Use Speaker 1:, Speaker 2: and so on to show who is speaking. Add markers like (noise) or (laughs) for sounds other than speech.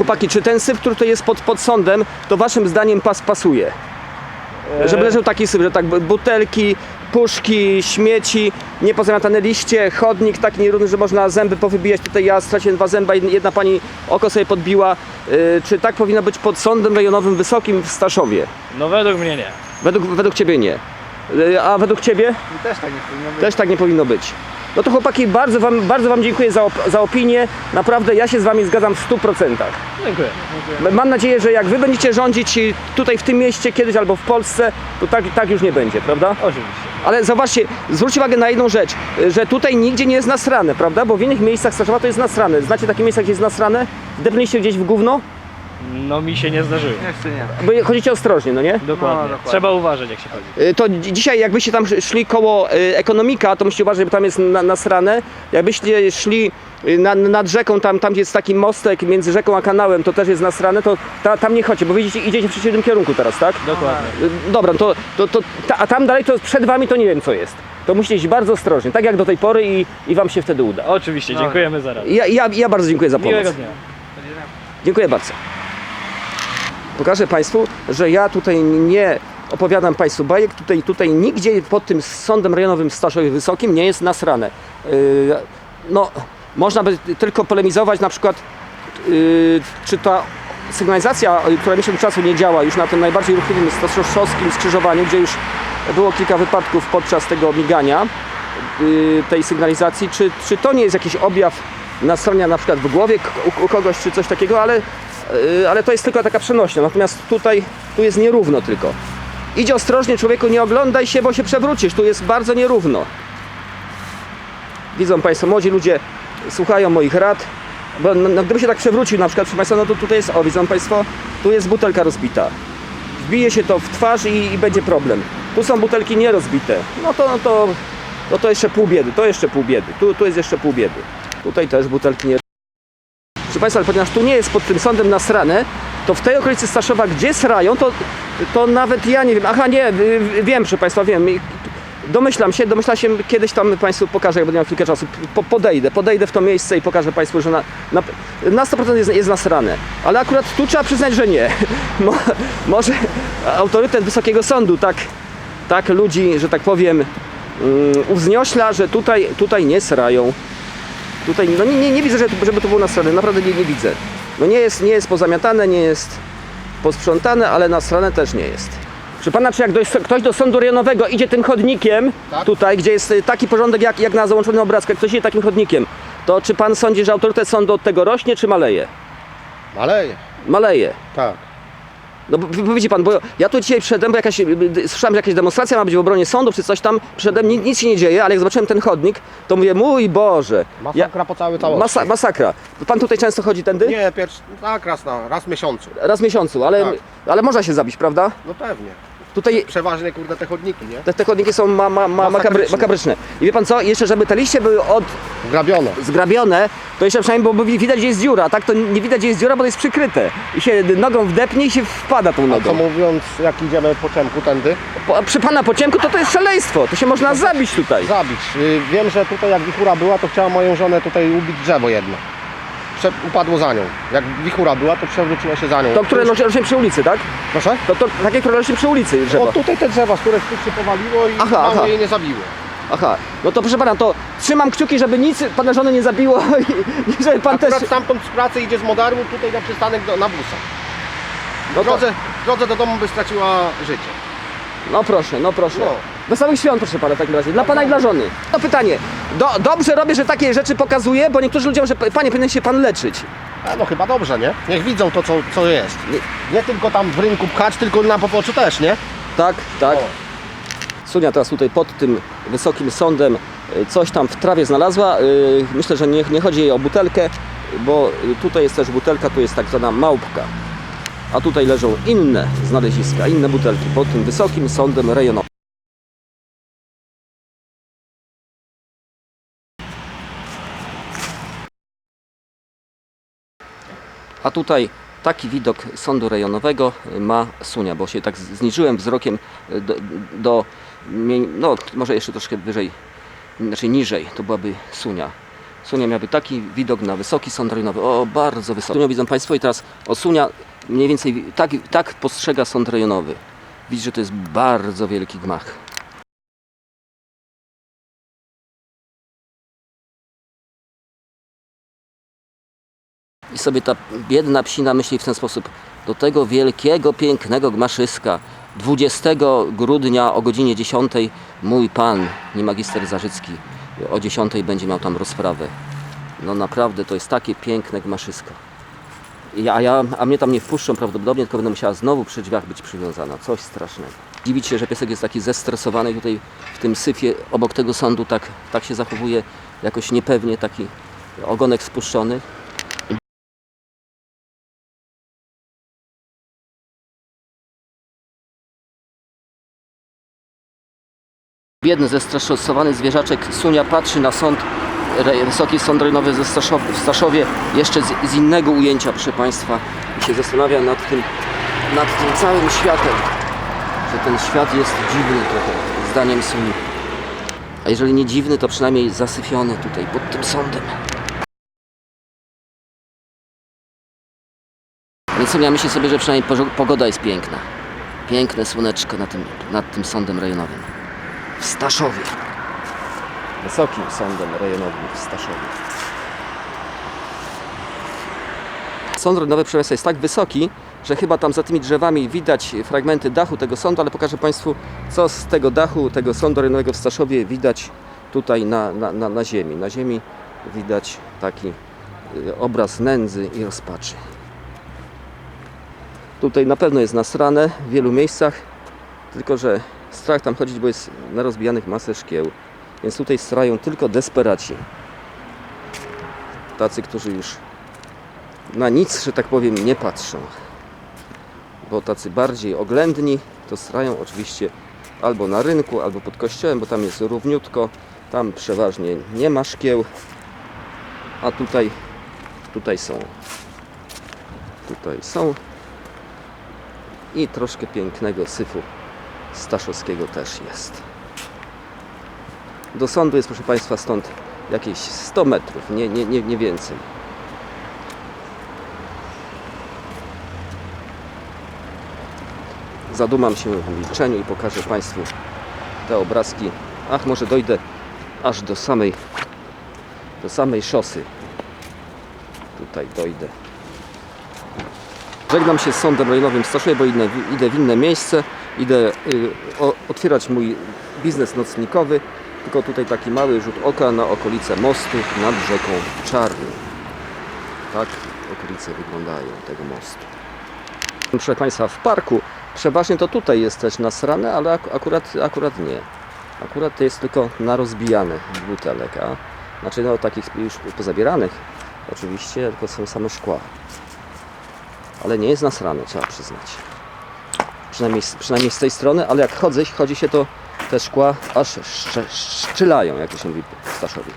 Speaker 1: chłopaki, czy ten syf, który to jest pod, pod sądem, to waszym zdaniem pas, pasuje? Żeby leżał taki syf, że tak bu- butelki, puszki, śmieci, niepozamiatane liście, chodnik taki nierówny, że można zęby powybijać. Tutaj ja straciłem dwa zęba, jedna- jedna pani oko sobie podbiła. Y, Czy tak powinno być pod sądem rejonowym wysokim w Staszowie?
Speaker 2: No według mnie nie.
Speaker 1: Według, według ciebie nie. Y, A według ciebie?
Speaker 3: Też tak nie powinno być.
Speaker 1: Też tak nie powinno być. No to chłopaki, bardzo wam, bardzo wam dziękuję za, op- za opinię. Naprawdę ja się z wami zgadzam w 100%.
Speaker 2: Dziękuję.
Speaker 1: Mam nadzieję, że jak wy będziecie rządzić tutaj w tym mieście kiedyś albo w Polsce, to tak, tak już nie będzie, prawda?
Speaker 2: Oczywiście.
Speaker 1: Ale zobaczcie, zwróćcie uwagę na jedną rzecz, że tutaj nigdzie nie jest nasrane, prawda? Bo w innych miejscach Staszowa to jest nasrane. Znacie takie miejsca, gdzie jest nasrane? Wdepnęliście gdzieś w gówno?
Speaker 2: No mi się nie zdarzyło.
Speaker 3: Jeszcze nie.
Speaker 1: Bo chodzicie ostrożnie, no nie?
Speaker 2: Dokładnie.
Speaker 3: No, dokładnie.
Speaker 2: Trzeba uważać jak się chodzi.
Speaker 1: Y, To dzi- dzisiaj jakbyście tam sz- szli koło y, ekonomika, to musicie uważać, bo tam jest na, nasrane. Jakbyście szli y, na, nad rzeką, tam, tam gdzie jest taki mostek między rzeką a kanałem, to też jest nasrane, to ta, tam nie chodźcie, bo widzicie, idziecie w przeciwnym kierunku teraz, tak?
Speaker 2: Dokładnie.
Speaker 1: Y, Dobra, to, to, to ta, a tam dalej to przed wami to nie wiem co jest. To musicie iść bardzo ostrożnie, tak jak do tej pory i, i wam się wtedy uda.
Speaker 2: Oczywiście, dziękujemy za radę.
Speaker 1: Ja, ja, ja bardzo dziękuję za pomoc.
Speaker 2: Miłego dnia.
Speaker 1: Dziękuję bardzo. Pokażę Państwu, że ja tutaj nie opowiadam Państwu bajek. Tutaj, tutaj nigdzie pod tym sądem rejonowym w Staszowie Wysokim nie jest nasrane. Yy, no, można by tylko polemizować na przykład, yy, czy ta sygnalizacja, yy, która miesiąc czasu nie działa już na tym najbardziej ruchliwym staszowskim skrzyżowaniu, gdzie już było kilka wypadków podczas tego migania yy, tej sygnalizacji, czy, czy to nie jest jakiś objaw nasrania na przykład w głowie u, kogoś, czy coś takiego, ale, ale to jest tylko taka przenośnia. Natomiast tutaj, tu jest nierówno tylko. Idź ostrożnie, człowieku, nie oglądaj się, bo się przewrócisz. Tu jest bardzo nierówno. Widzą Państwo, młodzi ludzie słuchają moich rad. Bo no, no, gdyby się tak przewrócił na przykład, proszę Państwa, no to tutaj jest, o widzą Państwo, tu jest butelka rozbita. Wbije się to w twarz i, i będzie problem. Tu są butelki nierozbite. No to, no to, no to jeszcze pół biedy, to jeszcze pół biedy. Tu, tu jest jeszcze pół biedy. Tutaj też butelki nie Państwa, ale ponieważ tu nie jest pod tym sądem nasrane, to w tej okolicy Staszowa, gdzie srają, to, to nawet ja nie wiem. Aha, nie, y, y, wiem, proszę Państwa, wiem. Domyślam się, domyślam się, kiedyś tam Państwu pokażę, jak będę miał chwilkę czasu. Po, podejdę, podejdę w to miejsce i pokażę Państwu, że na, na, na 100% jest, jest nasrane. Ale akurat tu trzeba przyznać, że nie. (laughs) Mo, może autorytet Wysokiego Sądu tak, tak ludzi, że tak powiem, um, uwzniośla, że tutaj, tutaj nie srają. Tutaj no nie, nie, nie widzę, żeby, żeby to było nasrane, naprawdę nie, nie widzę. No nie jest, nie jest pozamiatane, nie jest posprzątane, ale nasrane też nie jest. Proszę pana, czy jak dość, ktoś do sądu rejonowego idzie tym chodnikiem,
Speaker 3: Tak.
Speaker 1: tutaj, gdzie jest y, taki porządek jak, jak na załączonym obrazku, jak ktoś idzie takim chodnikiem, to czy pan sądzi, że autorytet sądu od tego rośnie, czy maleje?
Speaker 3: Maleje.
Speaker 1: Maleje.
Speaker 3: Tak.
Speaker 1: No bo, widzi pan, bo ja tu dzisiaj przyszedłem, bo jakaś, y, y, słyszałem, że jakaś demonstracja ma być w obronie sądów, czy coś tam, przyszedłem, nic, nic się nie dzieje, ale jak zobaczyłem ten chodnik, to mówię, mój Boże.
Speaker 3: Masakra po całej całości.
Speaker 1: Masa, masakra. Pan tutaj często chodzi tędy?
Speaker 3: Nie, pierwszy, tak raz na, raz w miesiącu.
Speaker 1: Raz w miesiącu, ale,
Speaker 3: Tak.
Speaker 1: ale można się zabić, prawda?
Speaker 3: No pewnie.
Speaker 1: Tutaj
Speaker 3: Przeważnie kurde te chodniki, nie?
Speaker 1: te, te chodniki są ma, ma, ma, makabry,
Speaker 3: Makabryczne.
Speaker 1: makabryczne. I wie pan co, jeszcze żeby te liście były od,
Speaker 3: Wgrabione.
Speaker 1: zgrabione, to jeszcze przynajmniej bo widać gdzie jest dziura, a tak to nie widać gdzie jest dziura, bo to jest przykryte. I się nogą wdepnie i się wpada tą
Speaker 3: A co
Speaker 1: nogą.
Speaker 3: mówiąc, jak idziemy po czemku tędy?
Speaker 1: Po, a przy pana po ciemku to to jest szaleństwo, to się można zabić tutaj.
Speaker 3: Zabić. Y, Wiem, że tutaj jak wichura była, to chciała moją żonę tutaj ubić drzewo jedno. Prze upadło za nią. Jak wichura była, to przewróciła się za nią.
Speaker 1: To, które rośnie przy ulicy, tak?
Speaker 3: Proszę?
Speaker 1: To, to takie, które rośnie przy ulicy drzewo.
Speaker 3: O tutaj te drzewa, z których tu się powaliło i
Speaker 1: Aha,
Speaker 3: mało
Speaker 1: aha.
Speaker 3: jej nie zabiło.
Speaker 1: Aha, no to proszę pana, to trzymam kciuki, żeby nic pana żony nie zabiło (laughs) i żeby pan
Speaker 3: Akurat
Speaker 1: też...
Speaker 3: stamtąd z pracy idzie z Modarmu tutaj na przystanek do, na busa.
Speaker 1: No,
Speaker 3: W
Speaker 1: to,
Speaker 3: drodze, w drodze do domu by straciła życie.
Speaker 1: no proszę, no proszę.
Speaker 3: No.
Speaker 1: Wesołych świąt, proszę pana, w takim razie. Dla pana i dla żony. To pytanie. Do, dobrze robię, że takie rzeczy pokazuję, bo niektórzy ludzie, że panie, powinien się pan leczyć.
Speaker 3: A no chyba dobrze, nie? Niech widzą to, co, co jest. Nie, nie tylko tam w rynku pchać, tylko na popoczu też, nie?
Speaker 1: Tak, tak.
Speaker 3: O.
Speaker 1: Sunia teraz tutaj pod tym wysokim sądem y, coś tam w trawie znalazła. Y, Myślę, że nie, nie chodzi jej o butelkę, bo y, tutaj jest też butelka, tu jest tak zwana małpka. A tutaj leżą inne znaleziska, inne butelki pod tym wysokim sądem rejonowym. A tutaj taki widok sądu rejonowego ma Sunia, bo się tak zniżyłem wzrokiem do, do mie- no może jeszcze troszkę wyżej, znaczy niżej, to byłaby Sunia. Sunia miałaby taki widok na wysoki sąd rejonowy. O, bardzo wysoki. Sunia widzą Państwo i teraz o Sunia mniej więcej wi- tak, tak postrzega sąd rejonowy. Widzi, że to jest bardzo wielki gmach. I sobie ta biedna psina myśli w ten sposób. Do tego wielkiego, pięknego gmaszyska 20 grudnia o godzinie 10 mój pan, nie magister Zarzycki, o 10 będzie miał tam rozprawę. No naprawdę to jest takie piękne gmaszysko. I a, ja, a mnie tam nie wpuszczą prawdopodobnie, tylko będę musiała znowu przy drzwiach być przywiązana. Coś strasznego. Dziwić się, że piesek jest taki zestresowany tutaj w tym syfie obok tego sądu tak, tak się zachowuje jakoś niepewnie, taki ogonek spuszczony. Biedny, zestresowany zwierzaczek Sunia patrzy na sąd, Wysoki Sąd Rejonowy ze Staszow, w Staszowie jeszcze z, z innego ujęcia, proszę Państwa, i się zastanawia nad tym, nad tym całym światem, że ten świat jest dziwny trochę, zdaniem Suni. A jeżeli nie dziwny, to przynajmniej zasyfiony tutaj, pod tym sądem. Więc Sunia myśli sobie, że przynajmniej pogoda jest piękna. Piękne słoneczko na tym, nad tym sądem rejonowym w Staszowie. Wysokim sądem rejonowym w Staszowie. Sąd rejonowy, Państwa, jest tak wysoki, że chyba tam za tymi drzewami widać fragmenty dachu tego sądu, ale pokażę Państwu, co z tego dachu, tego sądu rejonowego w Staszowie widać tutaj na, na, na, na ziemi. Na ziemi widać taki y, obraz nędzy i rozpaczy. Tutaj na pewno jest nasrane w wielu miejscach, tylko że strach tam chodzić, bo jest na rozbijanych masę szkieł. Więc tutaj strają tylko desperaci. Tacy, którzy już na nic, że tak powiem, nie patrzą. Bo tacy bardziej oględni to strają oczywiście albo na rynku, albo pod kościołem, bo tam jest równiutko. Tam przeważnie nie ma szkieł. A tutaj, tutaj są. Tutaj są. I troszkę pięknego syfu Staszowskiego też jest. Do sądu jest, proszę Państwa, stąd jakieś 100 metrów, nie, nie, nie, nie więcej. Zadumam się w milczeniu i pokażę Państwu te obrazki. Ach, może dojdę aż do samej, do samej szosy. Tutaj dojdę. Żegnam się z sądem rejonowym w Staszowie, bo idę, idę w inne miejsce. Idę y, otwierać mój biznes nocnikowy. Tylko tutaj taki mały rzut oka na okolice mostu nad rzeką Czarną. Tak okolice wyglądają tego mostu. Proszę Państwa, w parku przeważnie to tutaj jest też nasrane, ale ak- akurat, akurat nie. Akurat to jest tylko na rozbijane butelek, a znaczy no takich już pozabieranych oczywiście, tylko są same szkła ale nie jest nasrany, trzeba przyznać. Przynajmniej, przynajmniej z tej strony, ale jak chodzę, chodzi się to te szkła aż szczylają, jak to się mówi w Staszowie.